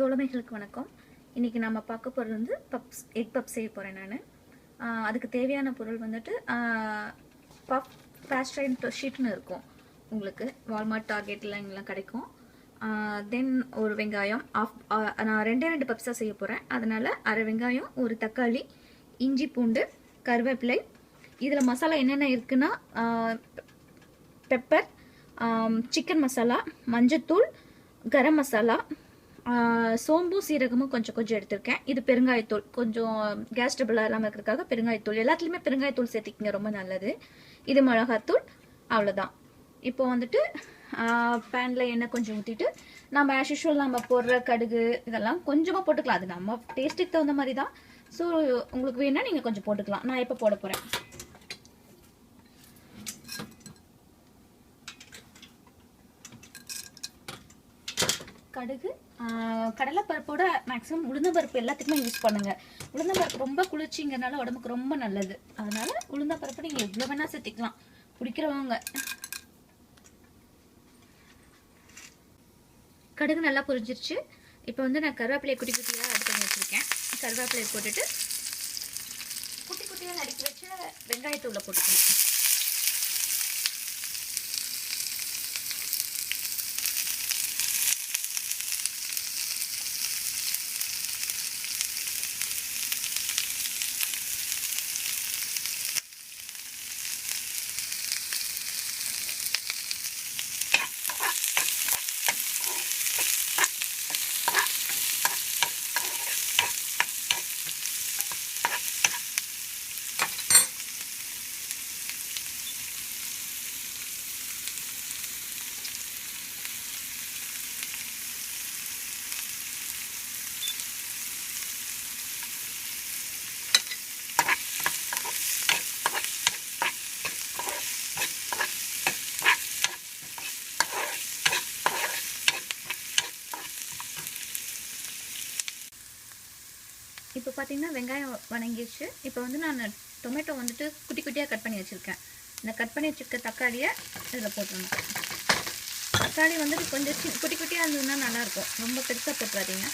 தோழமைகளுக்கு வணக்கம். இன்றைக்கி நம்ம பார்க்க போகிறது வந்து பப்ஸ் எக் பப் செய்ய போகிறேன் நான். அதுக்கு தேவையான பொருள் வந்துட்டு பப் பேஸ்ட்ரைன் ஷீட்னு இருக்கும். உங்களுக்கு வால்மார்ட் டார்கெட்லாம் இங்கெல்லாம் கிடைக்கும். தென் ஒரு வெங்காயம் ஆஃப் நான் ரெண்டே ரெண்டு பப்ஸாக செய்ய போகிறேன் அதனால் அரை வெங்காயம் ஒரு தக்காளி இஞ்சி பூண்டு கருவேப்பிலை. இதில் மசாலா என்னென்ன இருக்குன்னா பெப்பர் சிக்கன் மசாலா மஞ்சத்தூள் கரம் மசாலா சோம்பும் சோம்பு சீரகமும் கொஞ்சம் கொஞ்சம் எடுத்திருக்கேன். இது பெருங்காயத்தூள். கொஞ்சம் கேஸ் டபுளாக இல்லாமல் இருக்கிறதுக்காக பெருங்காயத்தூள். எல்லாத்துலேயுமே பெருங்காயத்தூள் சேர்த்திக்கிங்க ரொம்ப நல்லது. இது மிளகாத்தூள். அவ்வளோதான் இப்போ வந்துட்டு பேனில் எண்ணெய் கொஞ்சம் ஊற்றிட்டு நம்ம ஆஸ் யூஷுவல் நம்ம போடுற கடுகு இதெல்லாம் கொஞ்சமாக போட்டுக்கலாம். அது நம்ம டேஸ்ட்டுக்கு தகுந்த மாதிரி தான் ஸோ உங்களுக்கு வேணால் நீங்கள் கொஞ்சம் போட்டுக்கலாம். நான் இப்போ போட போகிறேன் கடுகு கடலைப்பருப்போட மேக்ஸிமம் உளுந்தம்பருப்பு எல்லாத்துக்குமே யூஸ் பண்ணுங்கள் உளுந்தம்பருப்பு ரொம்ப குளிர்ச்சிங்கிறனால உடம்புக்கு ரொம்ப நல்லது. அதனால உளுந்தம்பருப்பு நீங்கள் எவ்வளோ வேணால் சேர்த்திக்கலாம். பிடிக்கிறவங்க கடுகு நல்லா புரிஞ்சிருச்சு. இப்போ வந்து நான் கருவேப்பிலையை குட்டி குட்டியாக ஆட் பண்ணி வச்சுருக்கேன். கருவேப்பிலையை போட்டுட்டு குட்டி குட்டியாக நடிக்க வச்சு வெங்காயத்தூளை உள்ள போட்டுக்கணும். இப்போ பார்த்தீங்கன்னா வெங்காயம் வணங்கிடுச்சு இப்போ வந்து நான் டொமேட்டோ வந்துட்டு குட்டி குட்டியாக கட் பண்ணி வச்சுருக்கேன். இந்த கட் பண்ணி வச்சுருக்க தக்காளியை இதில் போட்டுருணும் தக்காளி வந்துட்டு கொஞ்சம் சி குட்டி குட்டியாக இருந்ததுன்னா நல்லாயிருக்கும் ரொம்ப பெருசாக போட்டுறாதீங்க.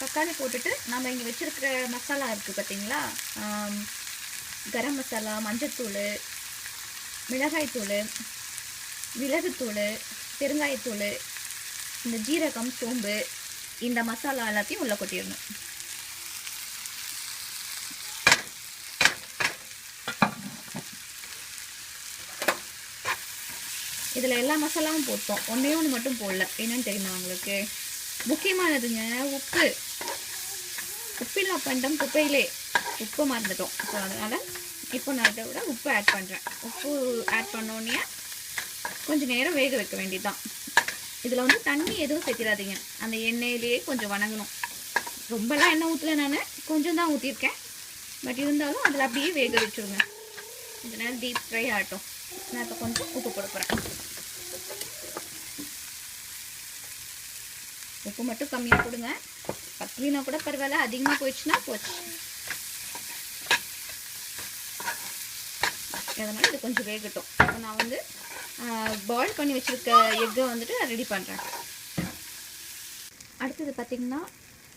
தக்காளி போட்டுட்டு நம்ம இங்கே வச்சுருக்கிற மசாலா இருக்குது பார்த்தீங்களா கரம் மசாலா மஞ்சத்தூள் மிளகாய்த்தூள் மிளகுத்தூள் பெருங்காயத்தூள் இந்த ஜீரகம் சோம்பு இந்த மசாலா எல்லாத்தையும் உள்ளே கொட்டிடணும். இதில் எல்லா மசாலாவும் போட்டோம். ஒன்றே ஒன்று மட்டும் போடல. என்னன்னு தெரியுமா உங்களுக்கு? முக்கியமானதுங்க உப்பு. உப்பில்லா பண்டம் குப்பையிலே உப்பு மறந்துட்டோம். ஸோ அதனால் இப்போ நான் இதை விட உப்பு ஆட் பண்ணுறேன் உப்பு ஆட் பண்ணோன்னே கொஞ்சம் நேரம் வேக வைக்க வேண்டியதுதான். இதில் வந்து தண்ணி எதுவும் சேர்த்திடாதீங்க. அந்த எண்ணெயிலேயே கொஞ்சம் வணங்கணும். ரொம்பலாம் எண்ணெய் ஊற்றல நான் கொஞ்சம் தான் ஊற்றிருக்கேன் பட் இருந்தாலும் அதில் அப்படியே வேக வச்சுருங்க. கொஞ்ச நேரம் டீப் ஃப்ரை ஆகட்டும். நான் இப்போ கொஞ்சம் உப்பு போட போகிறேன் உப்பு மட்டும் கம்மியாக கொடுங்க பத்தலினா கூட பரவாயில்ல அதிகமாக போயிடுச்சுன்னா போச்சு. அதனால் இது கொஞ்சம் வேகட்டும். இப்போ நான் வந்து பாயில் பண்ணி வச்சுருக்க எக்கை வந்துட்டு ரெடி பண்ணுறேன் அடுத்தது பார்த்திங்கன்னா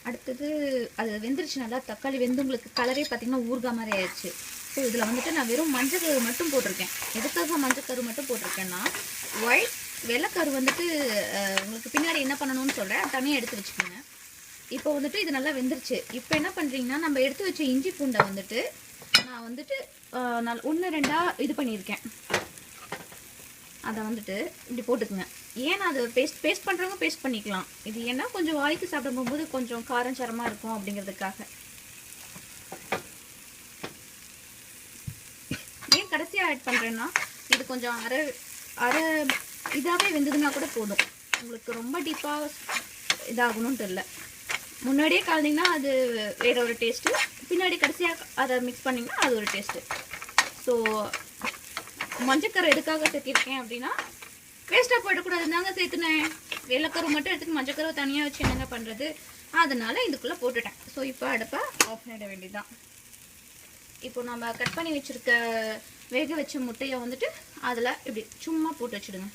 அடுத்தது அது வெந்துருச்சு நல்லா தக்காளி வெந்து உங்களுக்கு கலரே பார்த்திங்கன்னா ஊறுகா மாதிரி ஆயிடுச்சு. ஸோ இதில் வந்துட்டு நான் வெறும் மஞ்சக்கரு மட்டும் போட்டிருக்கேன். எதுக்காக மஞ்சக்கரு மட்டும் போட்டிருக்கேன்னா ஒயிட் வெள்ளைக்கரு வந்துட்டு உங்களுக்கு பின்னாடி என்ன பண்ணணும்னு சொல்கிறேன் தனியாக எடுத்து வச்சுக்கோங்க. இப்போ வந்துட்டு இது நல்லா வெந்துருச்சு. இப்போ என்ன பண்ணுறீங்கன்னா நம்ம எடுத்து வச்ச இஞ்சி பூண்டை வந்துட்டு நான் வந்துட்டு அஹ், நான் ஒன்று ரெண்டாக இது பண்ணியிருக்கேன். அதை வந்துட்டு இப்படி போட்டுக்குங்க. ஏன்னா அது பேஸ்ட் பேஸ்ட் பண்ணுறவங்க பேஸ்ட் பண்ணிக்கலாம். இது ஏன்னா கொஞ்சம் வாய்க்கு சாப்பிட போகும்போது கொஞ்சம் காரம் சரமாக இருக்கும் அப்படிங்கிறதுக்காக. ஏன் கடைசியாக ஆட் பண்ணுறேன்னா இது கொஞ்சம் அரை அரை இதாகவே வெந்ததுன்னா கூட போதும். உங்களுக்கு ரொம்ப டீப்பாக இதாகணும்ட்டு இல்லை முன்னாடியே கலந்திங்கன்னா அது வேற ஒரு டேஸ்ட்டு பின்னாடி கடைசியாக அதை மிக்ஸ் பண்ணிங்கன்னா அது ஒரு டேஸ்ட்டு ஸோ மஞ்சக்கரை எதுக்காக சேர்த்திருக்கேன் அப்படின்னா வேஸ்ட்டாக போயிடக்கூடாது. தாங்க சேர்த்துனேன். வெள்ளைக்கரு மட்டும் எடுத்துட்டு மஞ்சக்கரை தனியாக வச்சு என்னங்க பண்ணுறது அதனால இதுக்குள்ளே போட்டுட்டேன். ஸோ இப்போ அடுப்பை ஆஃப் பண்ணிட வேண்டியதுதான். இப்போ நம்ம கட் பண்ணி வச்சுருக்க வேக வச்ச முட்டையை வந்துட்டு அதில் இப்படி சும்மா போட்டு வச்சுடுங்க.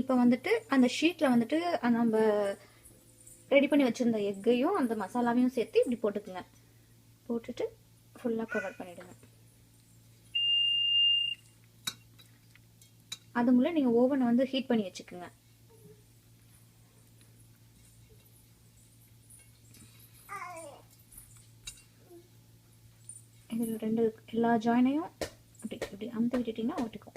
இப்போ வந்துட்டு அந்த ஷீட்டில் வந்துட்டு நம்ம ரெடி பண்ணி வச்சுருந்த எக்கையும் அந்த மசாலாவையும் சேர்த்து இப்படி போட்டுக்குங்க. போட்டுட்டு ஃபுல்லாக கவர் பண்ணிவிடுங்க அதுக்குள்ளே நீங்கள் ஓவனை வந்து ஹீட் பண்ணி வச்சுக்கோங்க. இது ரெண்டு எல்லா ஜாயினையும் அப்படி இப்படி அமுத்தி விட்டுட்டிங்கன்னா ஒட்டிக்கும்.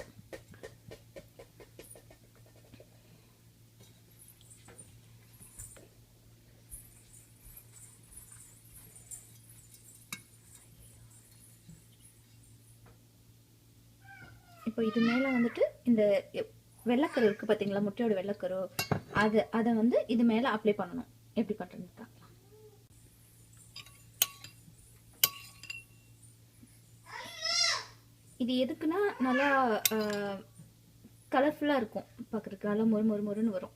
இப்போ இது மேலே வந்துட்டு இந்த வெள்ளக்கரு வெள்ளைக்கரு இருக்குது பார்த்தீங்களா முட்டையோட வெள்ளைக்கரு. அது அதை வந்து இது மேலே அப்ளை பண்ணணும். எப்படி பண்ணுறது பார்க்கலாம். இது எதுக்குன்னா நல்லா கலர்ஃபுல்லாக இருக்கும் பார்க்குறதுக்கு. நல்லா மொறு மொறு மொறுன்னு வரும்.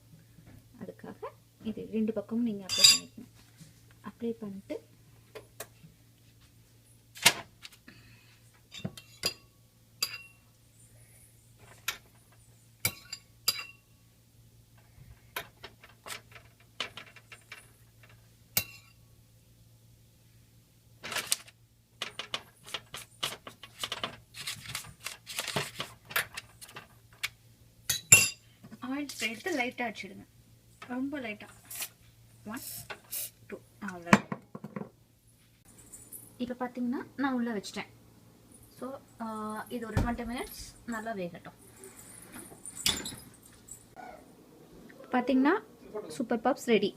அதுக்காக இது ரெண்டு பக்கமும் நீங்கள் அப்ளை பண்ணிக்கணும். அப்ளை பண்ணிட்டு எடுத்து லைட்டாக அடிச்சிடுங்க ரொம்ப லைட்டாக ஒன் டூ அவ்வளோ இப்போ பார்த்தீங்கன்னா நான் உள்ளே வச்சிட்டேன். ஸோ இது ஒரு டுவெண்ட்டி மினிட்ஸ் நல்லா வேகட்டும். பார்த்தீங்கன்னா சூப்பர் பப்ஸ் ரெடி